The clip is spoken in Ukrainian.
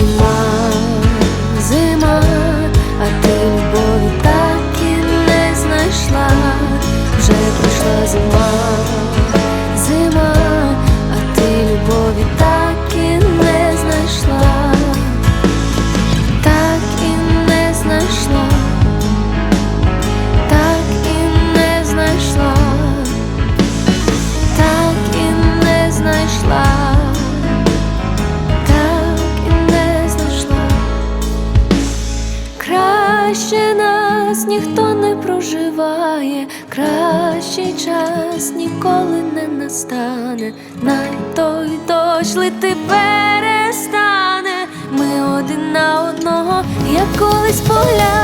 in краще нас ніхто не проживає, кращий час ніколи не настане, най той дощ лити перестане, ми один на одного, як колись поля.